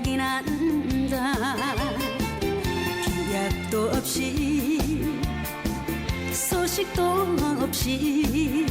생각이 난다. 기약도 없이 소식도 없이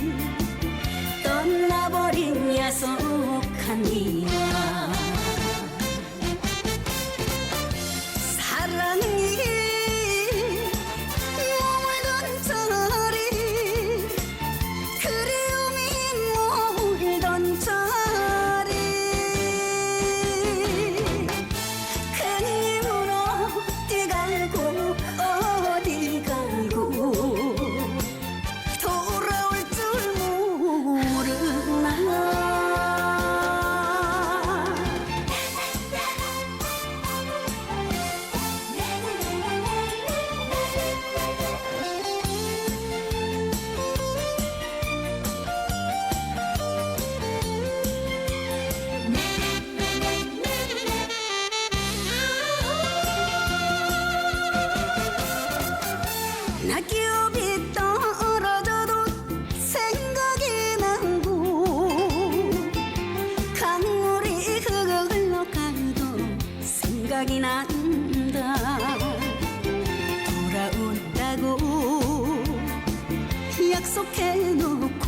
낙엽이 떨어져도 생각이 나고 강물이 흘러가도 생각이 난다. 돌아온다고 약속해 놓은